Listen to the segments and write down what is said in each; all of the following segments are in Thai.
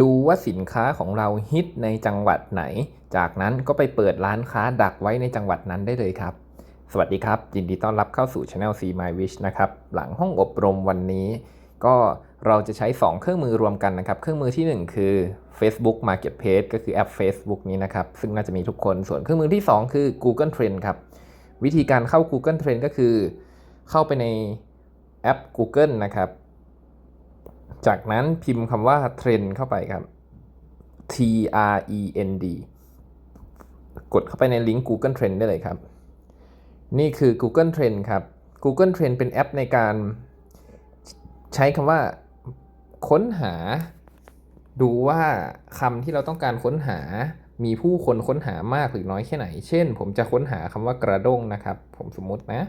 ดูว่าสินค้าของเราฮิตในจังหวัดไหน จากนั้นก็ไปเปิดร้านค้าดักไว้ในจังหวัดนั้นได้เลยครับ สวัสดีครับยินดีต้อนรับเข้าสู่ Channel C My Wish นะครับหลังห้องอบรมวันนี้ ก็เราจะใช้ 2 เครื่องมือรวมกันนะครับ เครื่องมือทีหนึ่1 คือ Facebook Marketplace ก็คือแอป Facebook นี้นะครับ ซึ่งน่าจะมีทุกคน ส่วนเครื่องมือที่ 2 คือ Google Trend ครับ วิธีการเข้า Google Trend ก็คือ เข้าไปในแอป Google นะครับ จากนั้นพิมพ์คำว่า Trend เข้าไปครับ T R E N D กดเข้าไปในลิงก์ Google Trend ได้เลยครับ นี่คือ Google Trend ครับ Google Trend เป็นแอปในการใช้คำว่าค้นหา ดูว่าคำที่เราต้องการค้นหา มีผู้คนค้นหามากหรือน้อยแค่ไหน เช่น ผมจะค้นหาคำว่ากระด้งนะครับ ผมสมมตินะ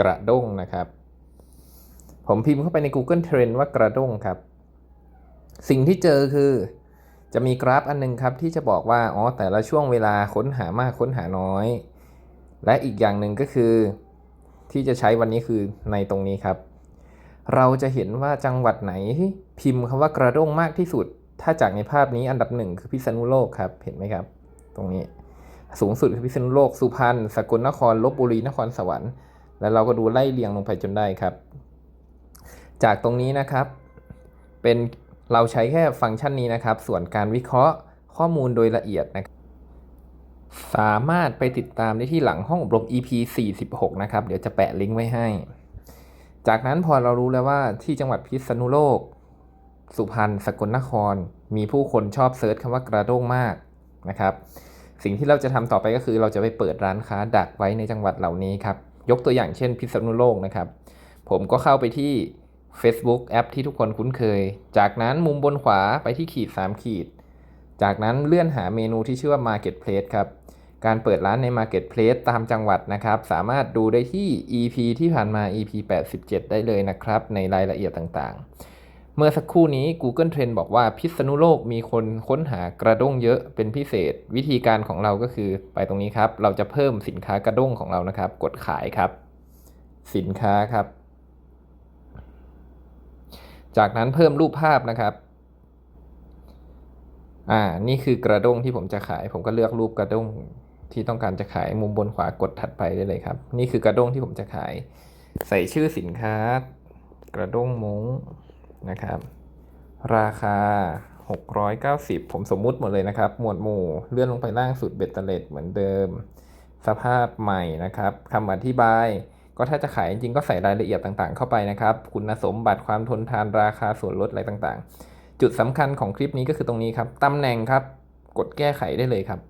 กระด้งนะครับ ผมพิมพ์เข้าไปใน Google Trend ว่ากระด้งครับ สิ่งที่เจอคือจะมีกราฟอันนึงครับที่จะบอกว่าอ๋อแต่ละช่วงเวลาค้นหามากค้นหาน้อย และอีกอย่างหนึ่งก็คือ ที่จะใช้วันนี้คือในตรงนี้ครับ เราจะเห็นว่าจังหวัดไหนพิมพ์คำว่ากระด้งมากที่สุด ถ้าจากในภาพนี้อันดับหนึ่งคือพิษณุโลกครับเห็นไหมครับ ตรงนี้สูงสุดคือพิษณุโลกสุพรรณสกลนครลบบุรีนครสวรรค์ แล้วเราก็ดูไล่เรียงลงไปจนได้ครับ จากตรงนี้นะครับ เป็นเราใช้แค่ฟังก์ชันนี้นะครับ ส่วนการวิเคราะห์ข้อมูลโดยละเอียดนะครับสามารถไปติดตามได้ที่หลังห้องอบรม EP 46 นะครับ เดี๋ยวจะแปะลิงก์ไว้ให้ จากนั้นพอเรารู้แล้วว่าที่จังหวัดพิษณุโลก สุพรรณสกลนคร มีผู้คนชอบเซิร์ชคำว่ากระด้งมากนะครับ สิ่งที่เราจะทำต่อไปก็คือเราจะไปเปิดร้านค้าดักไว้ในจังหวัดเหล่านี้ครับ ยกตัวอย่างเช่น พิษณุโลกนะครับ ผมก็เข้าไปที่ Facebook แอปที่ทุกคนคุ้นเคย จากนั้นมุมบนขวาไปที่ขีด 3 ขีด จากนั้นเลื่อนหาเมนูที่ชื่อว่า Marketplace ครับ การเปิดร้านใน Marketplace ตามจังหวัดนะครับ สามารถดูได้ที่ EP ที่ผ่านมา EP 87 ได้เลยนะครับ ในรายละเอียดต่างๆ เมื่อสักครู่นี้ Google Trend บอกว่าพิษณุโลกมีคนค้นหากระด้งเยอะเป็นพิเศษ วิธีการของเราก็คือไปตรงนี้ครับ เราจะเพิ่มสินค้ากระด้งของเรานะครับ กดขายครับ สินค้าครับ จากนั้นเพิ่มรูปภาพนะครับ อ่า นี่คือกระด้งที่ผมจะขาย ผมก็เลือกรูปกระด้งที่ต้องการจะขายมุมบนขวากดถัดไปได้เลยครับ นี่คือกระด้งที่ผมจะขาย ใส่ชื่อสินค้า กระด้งมงนะครับ ราคา 690 ผมสมมุติหมดเลยนะครับ หมวดหมู่เลื่อนลงไปล่างสุดเบ็ดเตล็ดเหมือนเดิม สภาพใหม่นะครับคำอธิบาย ก็ถ้าจะขายจริงก็ใส่รายละเอียดต่างๆ เข้าไปนะครับ คุณสมบัติความทนทานราคาส่วนลดอะไรต่างๆ จุดสำคัญของคลิปนี้ก็คือตรงนี้ครับตำแหน่งครับ กดแก้ไขได้เลยครับ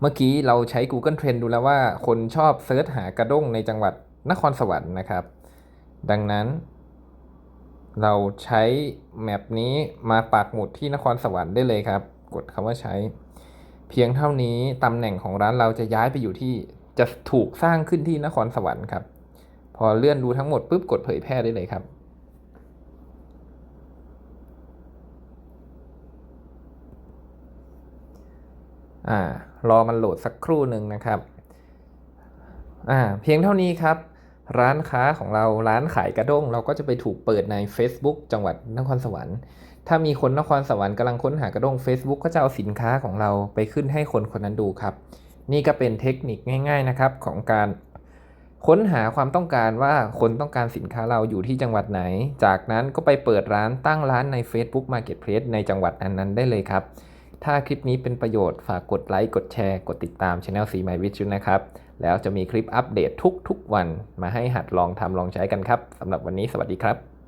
เมื่อกี้เราใช้ Google Trend ดูแล้วว่า คนชอบเซิร์ชหากระด้งในจังหวัดนครสวรรค์นะครับ ดังนั้น เราใช้แมปนี้มาปักหมุดที่นครสวรรค์ได้เลยครับ กดคำว่าใช้ เพียงเท่านี้ตำแหน่งของร้านเราจะย้ายไปอยู่ที่ จะถูกสร้างขึ้นที่นครสวรรค์ครับ พอเลื่อนดูทั้งหมดปุ๊บกดเผยแพร่ได้เลยครับ อ่า รอมันโหลดสักครู่หนึ่งนะครับ อ่า เพียงเท่านี้ครับ ร้านค้าของเราร้านขายกระด้ง เราก็จะไปถูกเปิดใน Facebook จังหวัดนครสวรรค์ถ้ามีคนนครสวรรค์กำลังค้นหากระด้ง Facebook ก็จะเอาสินค้าของเราไปขึ้นให้คนคนนั้นดูครับ นี่ก็เป็นเทคนิคง่ายๆนะครับของการค้นหาความต้องการว่าคนต้องการสินค้าเราอยู่ที่จังหวัดไหน จากนั้นก็ไปเปิดร้านตั้งร้านใน Facebook Marketplace ในจังหวัดนั้นๆได้เลยครับ ถ้าคลิปนี้เป็นประโยชน์ฝากกดไลค์ กดแชร์ กดติดตาม Channel C My Wish นะครับ แล้วจะมีคลิปอัปเดตทุกๆวันมาให้หัดลองทำลองใช้กันครับสำหรับวันนี้สวัสดีครับ